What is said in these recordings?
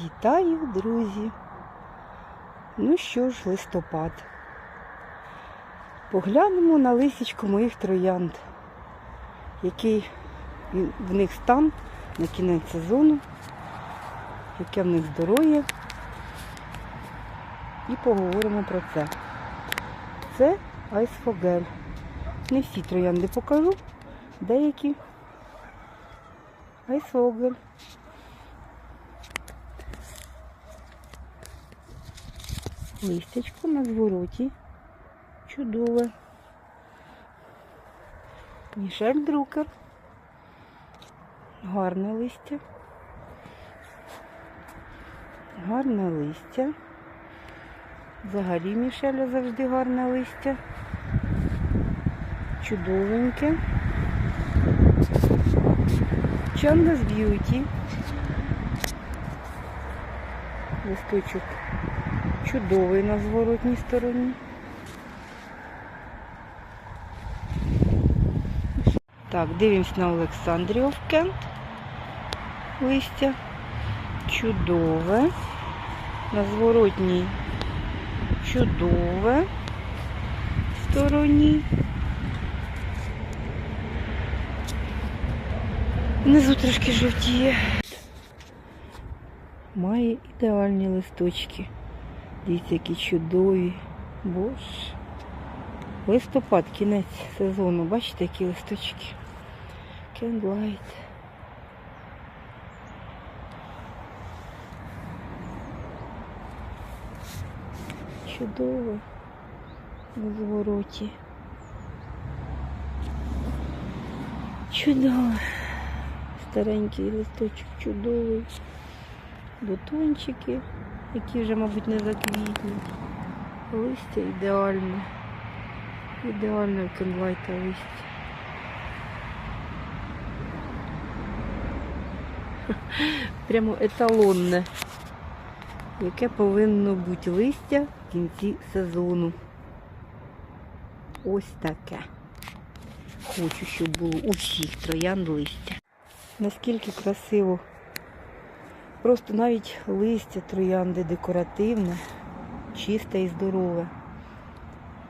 Вітаю, друзі! Ну що ж, листопад. Поглянемо на лисічку моїх троянд, який в них стан на кінець сезону, яке в них здоров'я. І поговоримо про це. Це айсфогель. Не всі троянди покажу, деякі айсфогель. Листячко на звороті. Чудове. Мішель Друкер. Гарне листя. Гарне листя. Взагалі Мішеля завжди гарне листя. Чудовеньке. Чандас Б'юті. Листочок чудовий на зворотній стороні. Так, дивимось на Олександрів Кент. Листя. Чудове. На зворотній чудове стороні. Внизу трошки жовтіє. Має ідеальні листочки. Дивіться, які чудові. Боже. Листопад, кінець сезону. Бачите, які листочки? Candlelight. Чудово. На звороті. Чудово. Старенький листочок чудовий. Бутончики, які вже, мабуть, не заквітнуть. Листя ідеальне. В кенлайта листя. Прямо еталонне, яке повинно бути листя в кінці сезону. Ось таке. Хочу, щоб було у всіх троянд листя. Наскільки красиво. Просто навіть листя троянди декоративне, чисте і здорове.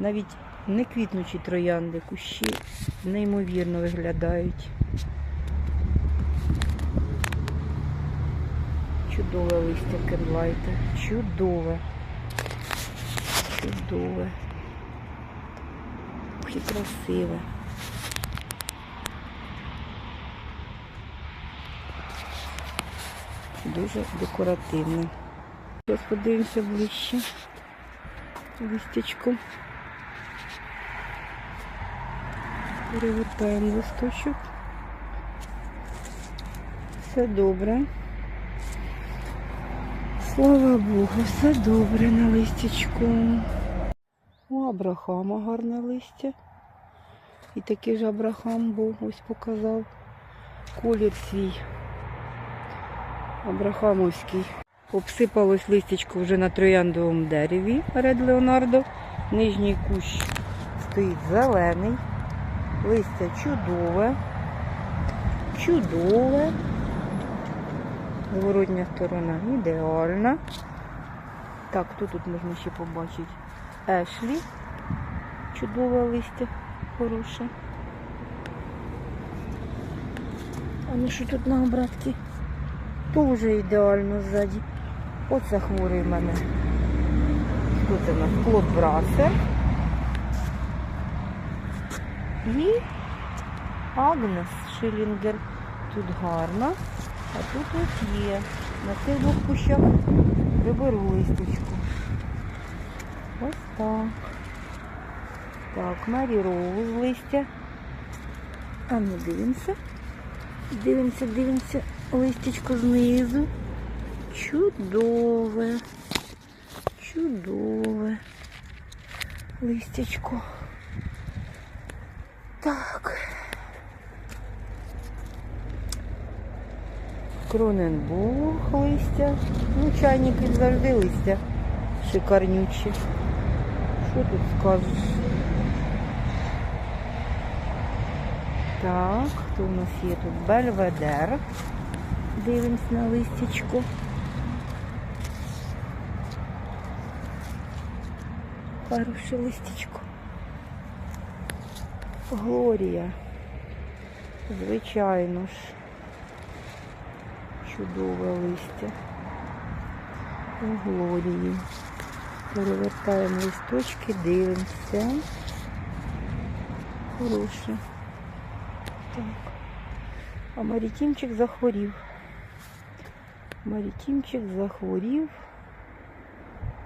Навіть не квітнучі троянди, кущі неймовірно виглядають. Чудове листя кенлайта. Чудове. Чудове. Ох, красиве. Дуже декоративне. Зараз подивимося ближче. Листячко. Перевертаємо листочок. Все добре. Слава Богу, все добре на листячку. У Абрахама гарне листя. І такий ж Абрахам був, ось показав колір свій. Абрахамовський. Обсипалось листячко вже на трояндовому дереві Ред Леонардо. Нижній кущ стоїть зелений. Листя чудове. Чудове. Зворотня сторона ідеальна. Так, тут тут можна ще побачити Ешлі. Чудове листя, хороше. А ну що тут на обратки? Дуже ідеально ззаді. Оце хворий в мене. Хто це в нас? Клод Брасер. І Агнес Шилінгер. Тут гарно. А тут ось є. На цих двох кущах приберу листочку. Ось так. Так, Марі Роуз листя. А ну дивимося. Дивимося, дивимося. Листячко знизу. Чудове. Чудове. Листячко. Так. Кроненбург листя. Ну, чайники завжди листя. Шикарнючі. Що тут скажеш? Так, хто у нас є тут? Бельведер. Дивимось на листячку. Хороше листячко. Глорія. Звичайно ж. Чудове листя. У Глорії. Перевертаємо листочки, дивимося. Хороше. Так. А Марітінчик захворів. Марітімчик захворів.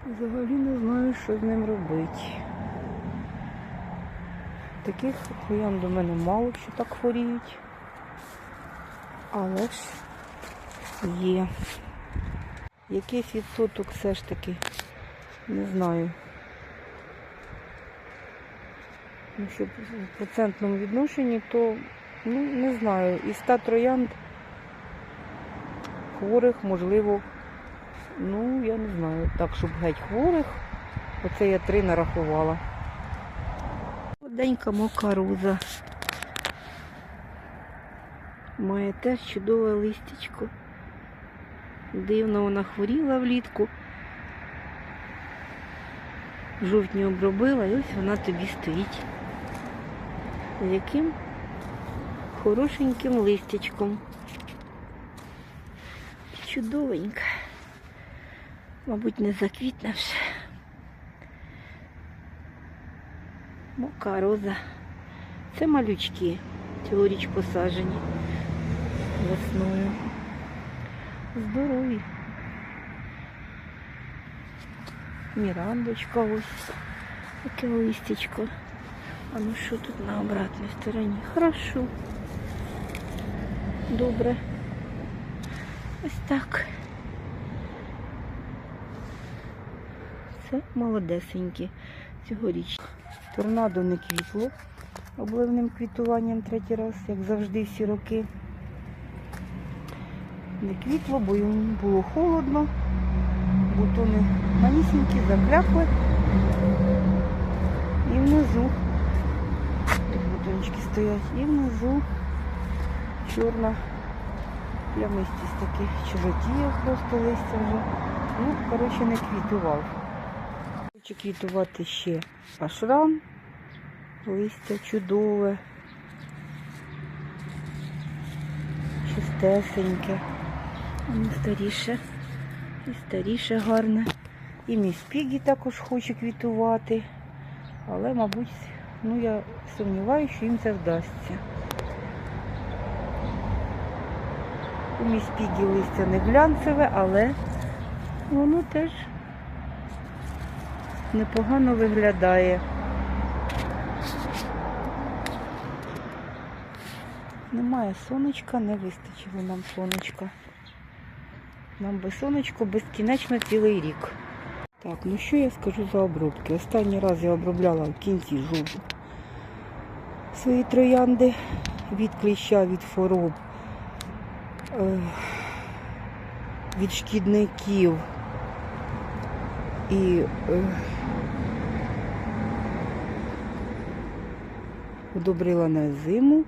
Взагалі не знаю, що з ним робити. Таких троян до мене мало що так хворіють. Але ж є. Якийсь відсоток все ж таки не знаю. Ну, щоб в процентному відношенні, то ну, не знаю. Із 100 троянд хворих, можливо, ну, я не знаю. Так, щоб геть хворих. Оце я три нарахувала. Оденька мока роза. Має теж чудове листячко. Дивно вона хворіла влітку. Жовтні обробила і ось вона тобі стоїть. З яким хорошеньким листячком. Чудовенька. Мабуть, не заквітне вже. Мока роза. Це малючки цьогоріч посаджені весною. Здорові. Мірандочка ось. Таке листячко. А ну що тут на обратній стороні? Хорошо. Добре. Ось так. Це молодесенькі цьогоріч. Торнадо не квітло обливним квітуванням третій раз, як завжди всі роки. Не квітло, бо йому було холодно, бутони манісінькі, заклякли. І внизу бутончики стоять, і внизу чорна плямистість такий, чи жовтіє просто листя вже. Ну, коротше, не квітував. Хочу квітувати ще ашрам. Листя чудове. Чистесеньке. Воно старіше. І старіше гарне. І мій спігі також хоче квітувати. Але, мабуть, ну я сумніваюся, що їм це вдасться. У мій листя не глянцеве, але воно теж непогано виглядає. Немає сонечка, не вистачило нам сонечка. Нам би сонечко безкінечно цілий рік. Так, ну що я скажу за обробки? Останній раз я обробляла в кінці жовтня свої троянди від кліща, від хвороб, від шкідників і удобрила на зиму.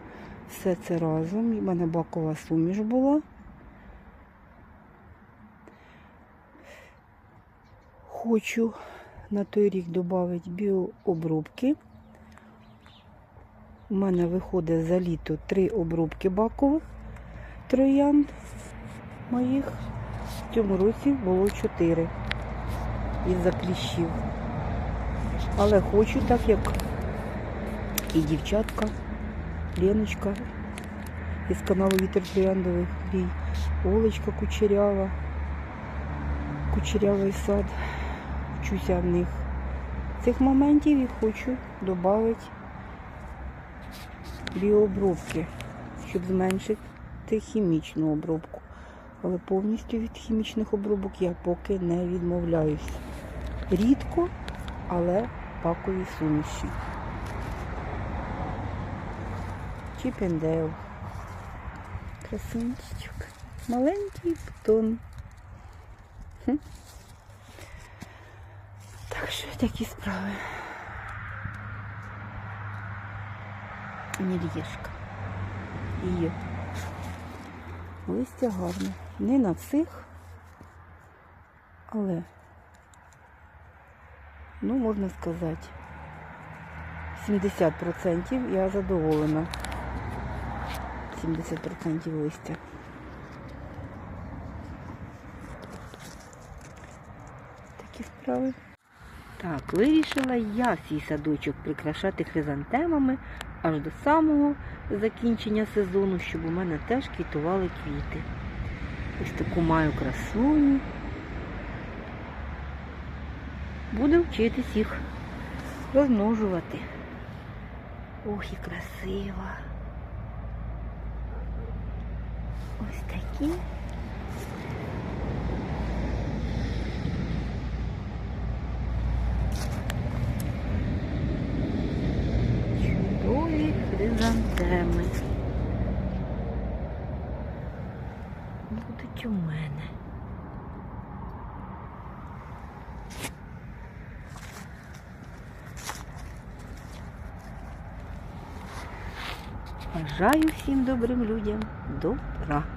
Все це разом. У мене бакова суміш була. Хочу на той рік додати біообробки. У мене виходить за літо три обробки бакових троянд моїх. В цьому році було чотири із-за кліщів. Але хочу так, як і дівчатка. Леночка із каналу Вітер Трояндових Грій, Олечка Кучерява, Кучерявий сад. Вчуся в них цих моментів і хочу додати біообробки, щоб зменшити хімічну обробку. Але повністю від хімічних обробок я поки не відмовляюсь. Рідко, але пакові суміші. Чіпендейл. Красунчик. Маленький бутон. Так що такі справи. Нільєшка. Її. Листя гарне. Не на всіх, але Ну, можна сказати, 70% я задоволена. 70% листя. Такі справи. Так, вирішила я свій садочок прикрашати хризантемами аж до самого закінчення сезону, щоб у мене теж квітували квіти. Ось таку маю красуню. Буду вчитись їх розмножувати. Ох, і красива. Ось такі. Хризантеми. Будуть у мене. Бажаю всім добрим людям добра.